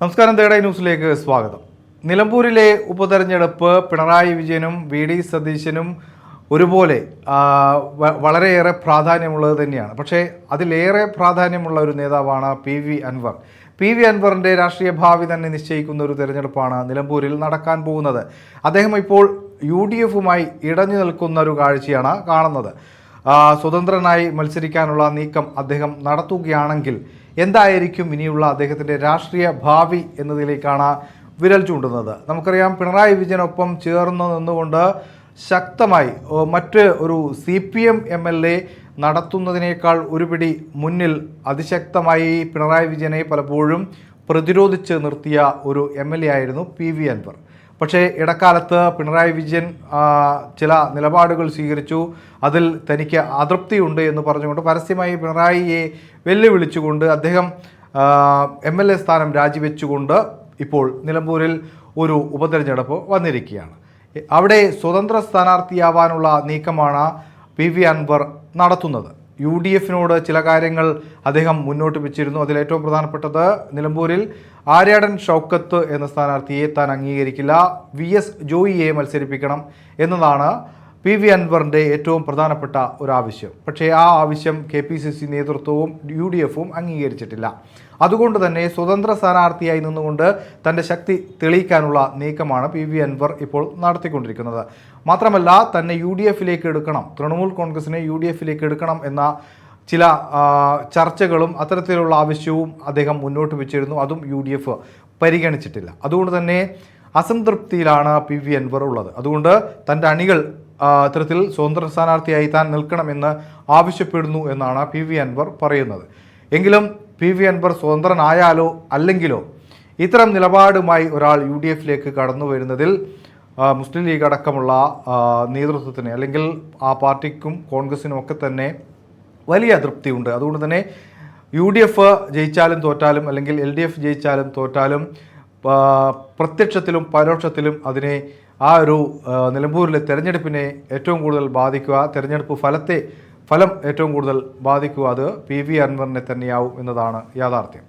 നമസ്കാരം തേടൈ ന്യൂസിലേക്ക് സ്വാഗതം. നിലമ്പൂരിലെ ഉപതെരഞ്ഞെടുപ്പ് പിണറായി വിജയനും വി ഡി സതീശനും ഒരുപോലെ വളരെയേറെ പ്രാധാന്യമുള്ളത് തന്നെയാണ്. പക്ഷേ അതിലേറെ പ്രാധാന്യമുള്ള ഒരു നേതാവാണ് P V Anvar. P V അൻവറിന്റെ രാഷ്ട്രീയ ഭാവി തന്നെ നിശ്ചയിക്കുന്ന ഒരു തെരഞ്ഞെടുപ്പാണ് നിലമ്പൂരിൽ നടക്കാൻ പോകുന്നത്. അദ്ദേഹം ഇപ്പോൾ യു ഡി എഫുമായി ഇടഞ്ഞു നിൽക്കുന്ന ഒരു കാഴ്ചയാണ് കാണുന്നത്. സ്വതന്ത്രനായി മത്സരിക്കാനുള്ള നീക്കം അദ്ദേഹം നടത്തുകയാണെങ്കിൽ എന്തായിരിക്കും ഇനിയുള്ള അദ്ദേഹത്തിന്റെ രാഷ്ട്രീയ ഭാവി എന്നതിലേക്കാണ് വിരൽ ചൂണ്ടുന്നത്. നമുക്കറിയാം പിണറായി വിജയനൊപ്പം ചേർന്ന് നിന്നുകൊണ്ട് ശക്തമായി മറ്റ് ഒരു C P M M L A നടത്തുന്നതിനേക്കാൾ ഒരു പിടി മുന്നിൽ അതിശക്തമായി പിണറായി വിജയനെ പലപ്പോഴും പ്രതിരോധിച്ച് നിർത്തിയ ഒരു എം എൽ എ ആയിരുന്നു പി വി അൻവർ. പക്ഷേ ഇടക്കാലത്ത് പിണറായി വിജയൻ ചില നിലപാടുകൾ സ്വീകരിച്ചു. അതിൽ തനിക്ക് അതൃപ്തിയുണ്ട് എന്ന് പറഞ്ഞുകൊണ്ട് പരസ്യമായി പിണറായിയെ വെല്ലുവിളിച്ചുകൊണ്ട് അദ്ദേഹം എം എൽ എ സ്ഥാനം രാജിവെച്ചുകൊണ്ട് ഇപ്പോൾ നിലമ്പൂരിൽ ഒരു ഉപതെരഞ്ഞെടുപ്പ് വന്നിരിക്കുകയാണ്. അവിടെ സ്വതന്ത്ര സ്ഥാനാർത്ഥിയാവാനുള്ള നീക്കമാണ് പി വി അൻവർ നടത്തുന്നത്. യു ഡി എഫിനോട് ചില കാര്യങ്ങൾ അദ്ദേഹം മുന്നോട്ട് വെച്ചിരുന്നു. അതിൽ ഏറ്റവും പ്രധാനപ്പെട്ടത് നിലമ്പൂരിൽ ആര്യാടൻ ഷൗക്കത്ത് എന്ന സ്ഥാനാർത്ഥിയെ താൻ അംഗീകരിക്കില്ല. വി എസ് ജോയിയെ മത്സരിപ്പിക്കണം എന്നതാണ് പി വി അൻവറിന്റെ ഏറ്റവും പ്രധാനപ്പെട്ട ഒരു ആവശ്യം. പക്ഷേ ആ ആവശ്യം കെ പി സി സി നേതൃത്വവും യു ഡി എഫും അംഗീകരിച്ചിട്ടില്ല. അതുകൊണ്ട് തന്നെ സ്വതന്ത്ര സ്ഥാനാർത്ഥിയായി നിന്നുകൊണ്ട് തന്റെ ശക്തി തെളിയിക്കാനുള്ള നീക്കമാണ് പി വി അൻവർ ഇപ്പോൾ നടത്തിക്കൊണ്ടിരിക്കുന്നത്. മാത്രമല്ല തന്നെ യു ഡി എഫിലേക്ക് എടുക്കണം തൃണമൂൽ കോൺഗ്രസിനെ യു ഡി എഫിലേക്ക് എടുക്കണം എന്ന ചില ചർച്ചകളും അത്തരത്തിലുള്ള ആവശ്യവും അദ്ദേഹം മുന്നോട്ട് വെച്ചിരുന്നു. അതും യു ഡി എഫ് പരിഗണിച്ചിട്ടില്ല. അതുകൊണ്ട് തന്നെ അസംതൃപ്തിയിലാണ് പി വി അൻവർ ഉള്ളത്. അതുകൊണ്ട് തന്റെ അണികൾ ആ, ഇത്തരത്തിൽ സ്വതന്ത്ര സ്ഥാനാർത്ഥിയായി താൻ നിൽക്കണമെന്ന് ആവശ്യപ്പെടുന്നു എന്നാണ് പി വി അൻവർ പറയുന്നത്. എങ്കിലും പി വി അൻവർ സ്വതന്ത്രനായാലോ അല്ലെങ്കിലോ ഇത്തരം നിലപാടുമായി ഒരാൾ യു ഡി എഫിലേക്ക് കടന്നു വരുന്നതിൽ മുസ്ലിം ലീഗ് അടക്കമുള്ള നേതൃത്വത്തിന് അല്ലെങ്കിൽ ആ പാർട്ടിക്കും കോൺഗ്രസിനും ഒക്കെ തന്നെ വലിയ അതൃപ്തിയുണ്ട് അതുകൊണ്ട് തന്നെ യു ഡി എഫ് ജയിച്ചാലും തോറ്റാലും അല്ലെങ്കിൽ എൽ ഡി എഫ് ജയിച്ചാലും തോറ്റാലും പ്രത്യക്ഷത്തിലും പരോക്ഷത്തിലും അതിനെ ആ ഒരു നിലമ്പൂരിലെ തെരഞ്ഞെടുപ്പിനെ ഏറ്റവും കൂടുതൽ ബാധിക്കുക തെരഞ്ഞെടുപ്പ് ഫലത്തെ ഫലം ഏറ്റവും കൂടുതൽ ബാധിക്കുക അത് പി വി അൻവറിനെ തന്നെയാവും എന്നതാണ് യാഥാർത്ഥ്യം.